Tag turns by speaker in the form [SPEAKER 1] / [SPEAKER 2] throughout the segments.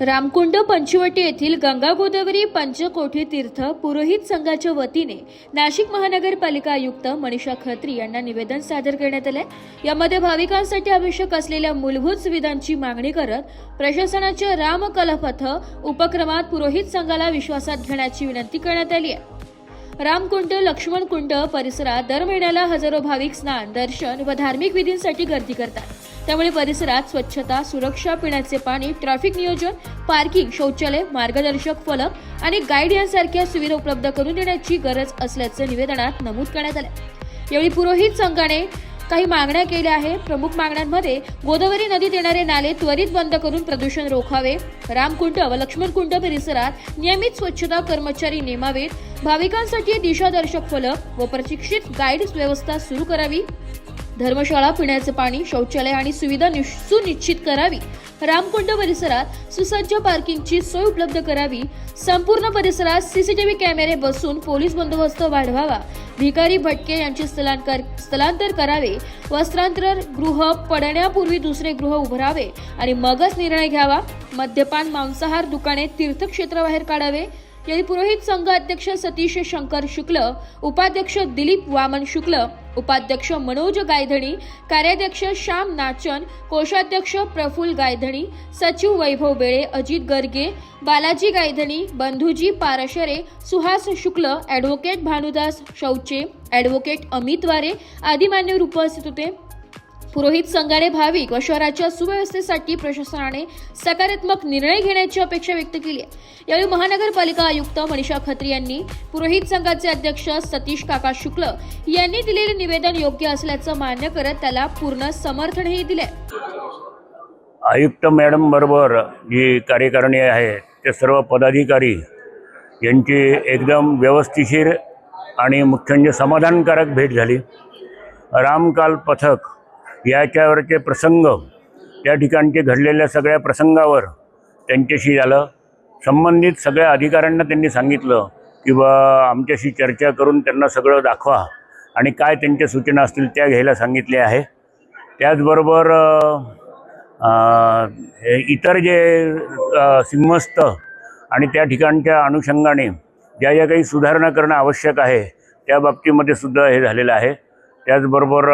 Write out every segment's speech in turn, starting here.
[SPEAKER 1] रामकुंड पंचवटी येथील गंगा गोदावरी पंचकोठी तीर्थ पुरोहित संघाच्या वतीने नाशिक महानगरपालिका आयुक्त मनीषा खत्री यांना निवेदन सादर करण्यात आले यामध्ये भाविकांसाठी आवश्यक असलेल्या मूलभूत सुविधांची मागणी करत प्रशासनाच्या रामकलपथ उपक्रमात पुरोहित संघाला विश्वासात घेण्याची विनंती करण्यात आली आहे. रामकुंड लक्ष्मण कुंड परिसरात दर महिन्याला हजारो भाविक स्नान दर्शन व धार्मिक विधींसाठी गर्दी करतात. त्यामुळे परिसरात स्वच्छता सुरक्षा पिण्याचे पाणी ट्रॅफिक नियोजन पार्किंग शौचालय मार्गदर्शक फलक आणि गाईड यांसारख्या सुविधा उपलब्ध करून देण्याची गरज असल्याचं निवेदनात नमूद करण्यात आलं यावेळी पुरोहित संघाने काही मागण्या केल्या आहे प्रमुख मागण्यांमध्ये गोदावरी नदीत येणारे नाले त्वरित बंद करून प्रदूषण रोखावे. रामकुंड व लक्ष्मणकुंड परिसरात नियमित स्वच्छता कर्मचारी नेमावेत. भाविकांसाठी दिशादर्शक फलक व प्रशिक्षित गाईड व्यवस्था सुरू करावी. धर्मशाळा पिण्याचे पाणी शौचालय आणि सुविधा सुनिश्चित करावी. रामकुंड परिसरात सुसज्ज पार्किंगची सोय उपलब्ध करावी. संपूर्ण परिसरात सीसीटीव्ही कॅमेरे बसून पोलीस बंदोबस्त वाढवावा. भिकारी भटके यांचे स्थलांतर स्थलांतर करावे. वस्त्रांतर गृह पडण्यापूर्वी दुसरे गृह उभारावे आणि मगच निर्णय घ्यावा. मद्यपान मांसाहार दुकाने तीर्थक्षेत्राबाहेर काढावे. यावेळी पुरोहित संघ अध्यक्ष सतीश शंकर शुक्ल उपाध्यक्ष दिलीप वामन शुक्ल उपाध्यक्ष मनोज गायधणी कार्याध्यक्ष श्याम नाचन कोषाध्यक्ष प्रफुल गायधणी सचिव वैभव बेळे अजित गर्गे बालाजी गायधणी बंधुजी पारशरे सुहास शुक्ल ॲडव्होकेट भानुदास शौचे ॲडव्होकेट अमित वारे आदी मान्यवर उपस्थित होते. पुरोहित संघाने भाविक व शहराच्या सुव्यवस्थेसाठी प्रशासनाने सकारात्मक निर्णय घेण्याची अपेक्षा व्यक्त केली आहे. यावेळी महानगरपालिका आयुक्त मनीषा खत्री यांनी पुरोहित संघाचे अध्यक्ष सतीश काका शुक्ल यांनी दिलेले निवेदन योग्य असल्याचं मान्य करत त्याला पूर्ण समर्थनही दिले.
[SPEAKER 2] आयुक्त मॅडम बरोबर जी कार्यकारिणी आहे ते सर्व पदाधिकारी यांची एकदम व्यवस्थिशीर आणि मुख्य म्हणजे समाधानकारक भेट झाली. रामकाल पथक याच्यावरचे प्रसंग त्या ठिकाणचे घडलेल्या सगळ्या प्रसंगावर त्यांच्याशी झालं. संबंधित सगळ्या अधिकाऱ्यांना त्यांनी सांगितलं की बा आमच्याशी चर्चा करून त्यांना सगळं दाखवा आणि काय त्यांच्या सूचना असतील त्या घ्यायला सांगितले आहे. त्याचबरोबर हे इतर जे सिंहस्थ आणि त्या ठिकाणच्या अनुषंगाने ज्या ज्या काही सुधारणा करणं आवश्यक आहे त्या बाबतीमध्ये सुद्धा हे झालेलं आहे. त्याचबरोबर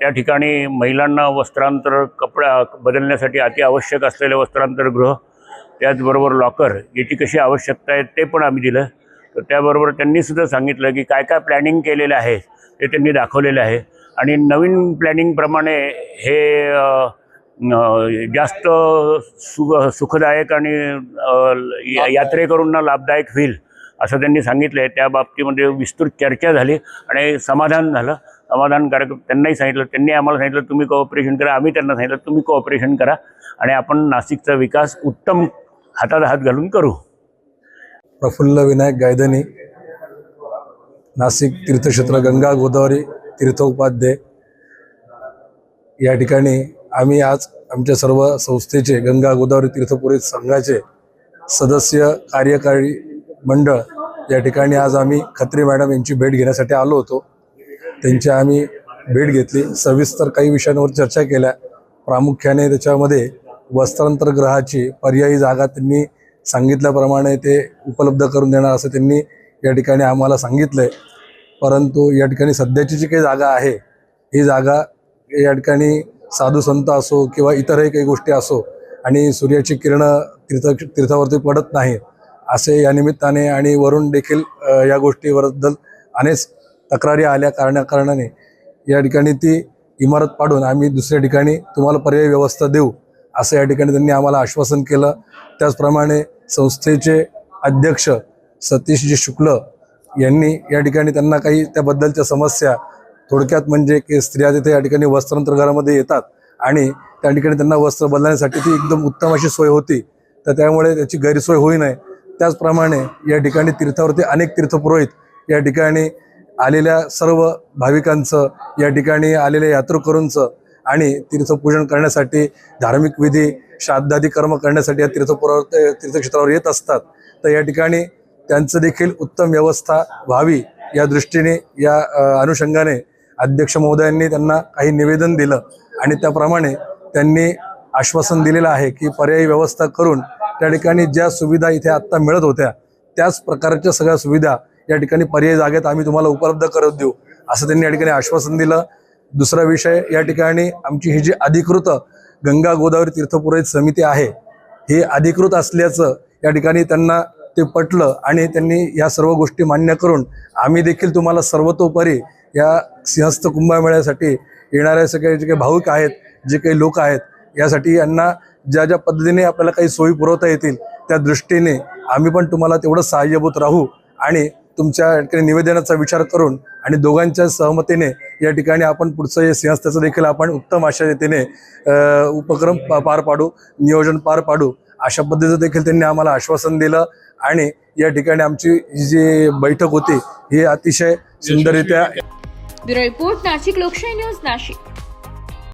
[SPEAKER 2] त्या ठिकाणी महिलांना वस्त्रांतर कपडा बदलण्यासाठी अति आवश्यक असलेले वस्त्रांतरगृह त्याचबरोबर लॉकर याची कशी आवश्यकता आहे ते पण आम्ही दिलं. तर त्याबरोबर त्यांनीसुद्धा सांगितलं की काय काय प्लॅनिंग केलेलं आहे ते त्यांनी दाखवलेलं आहे. आणि नवीन प्लॅनिंगप्रमाणे हे जास्त सु सुखदायक आणि या- यात्रेकरूंना लाभदायक होईल असं त्यांनी सांगितलं आहे त्या बाबतीमध्ये विस्तृत चर्चा झाली आणि समाधान झालं. समाधानकारक त्यांनाही सांगितलं. त्यांनी आम्हाला सांगितलं तुम्ही कोऑपरेशन करा. आम्ही त्यांना सांगितलं तुम्ही कोऑपरेशन करा आणि आपण नाशिकचा विकास उत्तम हातात हात घालून करू.
[SPEAKER 3] प्रफुल्ल विनायक गायदनी नाशिक तीर्थक्षेत्र गंगा गोदावरी तीर्थोपाध्याय. या ठिकाणी आम्ही आज आमच्या सर्व संस्थेचे गंगा गोदावरी तीर्थपुरीत संघाचे सदस्य कार्यकारी मंडळ या ठिकाणी आज आम्ही खत्री मॅडम यांची भेट घेण्यासाठी आलो होतो. त्यांची आम्ही भेट घेतली. सविस्तर काही विषयांवर चर्चा केल्या. प्रामुख्याने त्याच्यामध्ये वस्त्रांतरगृहाची पर्यायी जागा त्यांनी सांगितल्याप्रमाणे ते उपलब्ध करून देणार असं त्यांनी या ठिकाणी आम्हाला सांगितलं आहे परंतु या ठिकाणी सध्याची जी काही जागा आहे ही जागा या ठिकाणी साधू संत असो किंवा इतरही काही गोष्टी असो आणि सूर्याची किरणं तीर्थ तीर्थावरती पडत नाहीत असे या निमित्ताने आणि वरून देखील या गोष्टीबद्दल अनेक तक्रारी आल्या कारणाकारणाने या ठिकाणी ती इमारत पाडून आम्ही दुसऱ्या ठिकाणी तुम्हाला पर्यायी व्यवस्था देऊ असं या ठिकाणी त्यांनी आम्हाला आश्वासन केलं. त्याचप्रमाणे संस्थेचे अध्यक्ष सतीशजी शुक्ल यांनी या ठिकाणी त्यांना काही त्याबद्दलच्या समस्या थोडक्यात म्हणजे की स्त्रिया तिथे या ठिकाणी वस्त्रांतरघरामध्ये येतात आणि त्या ठिकाणी त्यांना वस्त्र बदलण्यासाठी ती एकदम उत्तम अशी सोय होती. तर त्यामुळे त्याची गैरसोय होई नाही. त्याचप्रमाणे या ठिकाणी तीर्थावरती अनेक तीर्थपुरोहित या ठिकाणी आलेल्या सर्व भाविकांचं या ठिकाणी आलेल्या यात्रेकरूंचं आणि तीर्थपूजन करण्यासाठी धार्मिक विधी श्राद्धादी कर्म करण्यासाठी या तीर्थपुरावर तीर्थक्षेत्रावर येत असतात. तर या ठिकाणी त्यांचं देखील उत्तम व्यवस्था व्हावी या दृष्टीने या अनुषंगाने अध्यक्ष महोदयांनी त्यांना काही निवेदन दिलं आणि त्याप्रमाणे त्यांनी आश्वासन दिलेलं आहे की पर्यायी व्यवस्था करून त्या ठिकाणी ज्या सुविधा इथे आत्ता मिळत होत्या त्याच प्रकारच्या सगळ्या सुविधा या ठिकाणी पर्यायी जागेत आम्ही तुम्हाला उपलब्ध करत देऊ. असं त्यांनी या ठिकाणी आश्वासन दिलं. दुसरा विषय या ठिकाणी आमची ही जी अधिकृत गंगा गोदावरी तीर्थपुरोहित समिती आहे ही अधिकृत असल्याचं या ठिकाणी त्यांना ते पटलं आणि त्यांनी या सर्व गोष्टी मान्य करून आम्ही देखील तुम्हाला सर्वतोपरी या सिंहस्थ कुंभमेळ्यासाठी येणाऱ्या सगळे जे काही भाविक आहेत जे काही लोक आहेत यासाठी यांना ज्या ज्या पद्धतीने आपल्याला काही सोयी पुरवता येतील त्या दृष्टीने आम्ही पण तुम्हाला तेवढं सहाय्यभूत राहू आणि तुमच्या ठिकाणी निवेदनाचा विचार करून आणि दोघांच्या सहमतीने या ठिकाणी आपण पुढचं हे सिंहस्थाचं देखील आपण उत्तम अशा रीतीने उपक्रम पार पाडू नियोजन पार पाडू अशा पद्धतीचं देखील त्यांनी आम्हाला आश्वासन दिलं आणि या ठिकाणी आमची जी बैठक होती ही अतिशय सुंदररित्या
[SPEAKER 1] ब्युरो रिपोर्ट नाशिक लोकशाही न्यूज नाशिक.